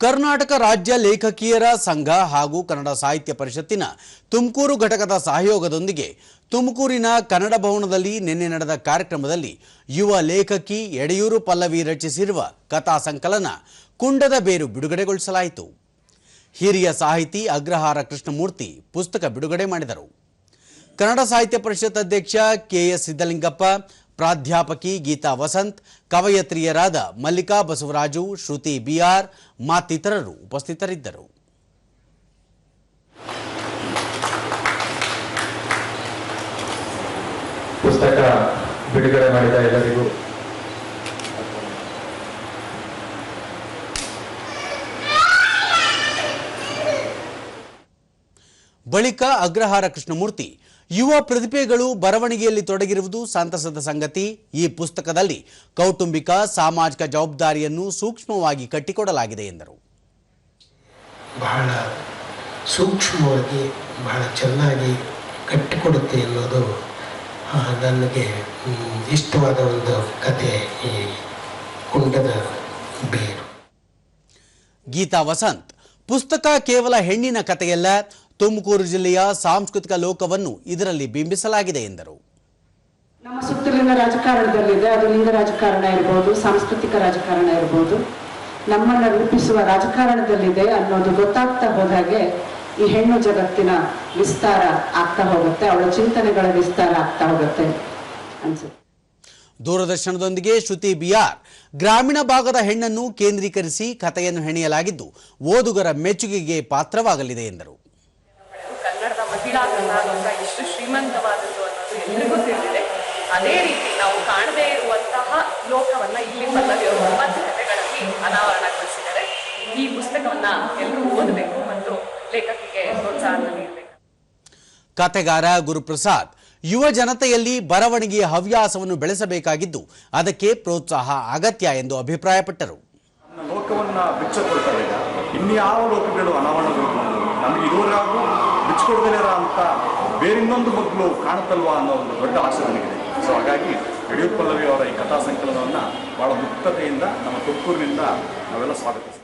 ಕರ್ನಾಟಕ ರಾಜ್ಯ ಲೇಖಕಿಯರ ಸಂಘ ಹಾಗೂ ಕನ್ನಡ ಸಾಹಿತ್ಯ ಪರಿಷತ್ತಿನ ತುಮಕೂರು ಘಟಕದ ಸಹಯೋಗದೊಂದಿಗೆ ತುಮಕೂರಿನ ಕನ್ನಡ ಭವನದಲ್ಲಿ ನಿನ್ನೆ ನಡೆದ ಕಾರ್ಯಕ್ರಮದಲ್ಲಿ ಯುವ ಲೇಖಕಿ ಎಡೆಯೂರು ಪಲ್ಲವಿ ರಚಿಸಿರುವ ಕಥಾ ಸಂಕಲನ ಕುಂಡದ ಬೇರು ಬಿಡುಗಡೆಗೊಳಿಸಲಾಯಿತು. ಹಿರಿಯ ಸಾಹಿತಿ ಅಗ್ರಹಾರ ಕೃಷ್ಣಮೂರ್ತಿ ಪುಸ್ತಕ ಬಿಡುಗಡೆ ಮಾಡಿದರು. ಕನ್ನಡ ಸಾಹಿತ್ಯ ಪರಿಷತ್ ಅಧ್ಯಕ್ಷ ಕೆಎಸ್ ಸಿದ್ದಲಿಂಗಪ್ಪ ಪ್ರಾಧ್ಯಾಪಕಿ ಗೀತಾ ವಸಂತ್ ಕವಯತ್ರಿಯರಾದ ಮಲ್ಲಿಕಾ ಬಸವರಾಜು ಶ್ರುತಿ ಬಿಆರ್ ಮತ್ತಿತರರು ಉಪಸ್ಥಿತರಿದ್ದರು. ಪುಸ್ತಕ ಬಿಡುಗಡೆ ಮಾಡಿದ ಎಲ್ಲರಿಗೂ ಬಳಿಕ ಅಗ್ರಹಾರ ಕೃಷ್ಣಮೂರ್ತಿ. ಯುವ ಪ್ರತಿಭೆಗಳು ಬರವಣಿಗೆಯಲ್ಲಿ ತೊಡಗಿರುವುದು ಸಂತಸದ ಸಂಗತಿ. ಈ ಪುಸ್ತಕದಲ್ಲಿ ಕೌಟುಂಬಿಕ ಸಾಮಾಜಿಕ ಜವಾಬ್ದಾರಿಯನ್ನು ಸೂಕ್ಷ್ಮವಾಗಿ ಕಟ್ಟಿಕೊಡಲಾಗಿದೆ ಎಂದರು. ಬಹಳ ಸೂಕ್ಷ್ಮವಾಗಿ ಬಹಳ ಚೆನ್ನಾಗಿ ಕಟ್ಟಿಕೊಡುತ್ತೆ ಆ, ನನಗೆ ಇಷ್ಟವಾದ ಒಂದು ಕತೆ ಈ ಕುಂಡದ ಬೇರು. ಗೀತಾ ವಸಂತ್ ಪುಸ್ತಕ ಕೇವಲ ಹೆಣ್ಣಿನ ಕಥೆಯಲ್ಲ ತುಮಕೂರು ಜಿಲ್ಲೆಯ ಸಾಂಸ್ಕೃತಿಕ ಲೋಕವನ್ನು ಇದರಲ್ಲಿ ಬಿಂಬಿಸಲಾಗಿದೆ ಎಂದರು. ನಮ್ಮ ಸುತ್ತಲಿನ ರಾಜಕಾರಣದಲ್ಲಿದೆ. ಅದು ಲಿಂಗ ರಾಜಕಾರಣ ಇರಬಹುದು ಸಾಂಸ್ಕೃತಿಕ ರಾಜಕಾರಣ ಇರ್ಬೋದು. ನಮ್ಮನ್ನ ರೂಪಿಸುವ ರಾಜಕಾರಣದಲ್ಲಿದೆ ಅನ್ನೋದು ಗೊತ್ತಾಗ್ತಾ ಹೋದಾಗೆ ಈ ಹೆಣ್ಣು ಜಗತ್ತಿನ ವಿಸ್ತಾರ ಆಗ್ತಾ ಹೋಗುತ್ತೆ. ಅವಳ ಚಿಂತನೆಗಳ ವಿಸ್ತಾರ ಆಗ್ತಾ ಹೋಗುತ್ತೆ ಅನ್ಸುತ್ತೆ. ದೂರದರ್ಶನದೊಂದಿಗೆ ಶ್ರುತಿ ಬಿಆರ್. ಗ್ರಾಮೀಣ ಭಾಗದ ಹೆಣ್ಣನ್ನು ಕೇಂದ್ರೀಕರಿಸಿ ಕಥೆಯನ್ನು ಹೆಣೆಯಲಾಗಿದ್ದು ಓದುಗರ ಮೆಚ್ಚುಗೆಗೆ ಪಾತ್ರವಾಗಲಿದೆ ಎಂದರು. ಮಹಿಳಾ ಕರ್ನಾಟಕ ಎಷ್ಟು ಶ್ರೀಮಂತವಾದದ್ದು ಅನ್ನೋದು ಎಲ್ರಿಗೂ ತಿಳಿದಿದೆ ಅದೇ ರೀತಿ ನಾವು ಕಾಣದೇ ಇರುವಂತಹ ಲೋಕವನ್ನ ಇಲ್ಲಿ ಪಲ್ಲವಿಯವರು ಒಂಬತ್ತು ಕಥೆಗಳಲ್ಲಿ ಅನಾವರಣಗೊಳಿಸಿದ್ದಾರೆ ಈ ಪುಸ್ತಕವನ್ನ ಎಲ್ಲರೂ ಓದಬೇಕು ಮತ್ತು ಲೇಖಕಿಗೆ ಪ್ರೋತ್ಸಾಹ ನೀಡಬೇಕು ಕಥೆಗಾರ ಗುರುಪ್ರಸಾದ್, ಯುವ ಜನತೆಯಲ್ಲಿ ಬರವಣಿಗೆಯ ಹವ್ಯಾಸವನ್ನು ಬೆಳೆಸಬೇಕಾಗಿದ್ದು ಅದಕ್ಕೆ ಪ್ರೋತ್ಸಾಹ ಅಗತ್ಯ ಎಂದು ಅಭಿಪ್ರಾಯಪಟ್ಟರು. ಲೋಕವನ್ನು ಬಿಚ್ಚಕೊಳ್ತಾರೆ ಇನ್ಯಾವ ಲೋಕಗಳು ಅನಾವರಣಗೊಳ್ಳುವುದು ನಮಗೆ ಇದುವರೆಗೂ ಬಿಚ್ಚಿಕೊಡ್ದೇ ಇರೋ ಅಂತ ಬೇರಿನ್ನೊಂದು ಮಗ್ಳು ಕಾಣುತ್ತಲ್ವಾ ಅನ್ನೋ ಒಂದು ದೊಡ್ಡ ಆಸೆ ನನಗಿದೆ ಸೊ ಹಾಗಾಗಿ ಯಡಿಯೂರು ಪಲ್ಲವಿ ಅವರ ಈ ಕಥಾ ಸಂಕಲನವನ್ನು ಬಹಳ ಮುಕ್ತತೆಯಿಂದ, ನಮ್ಮ ತುಮಕೂರಿನಿಂದ ನಾವೆಲ್ಲ ಸ್ವಾಗತಿಸ್ತೀವಿ.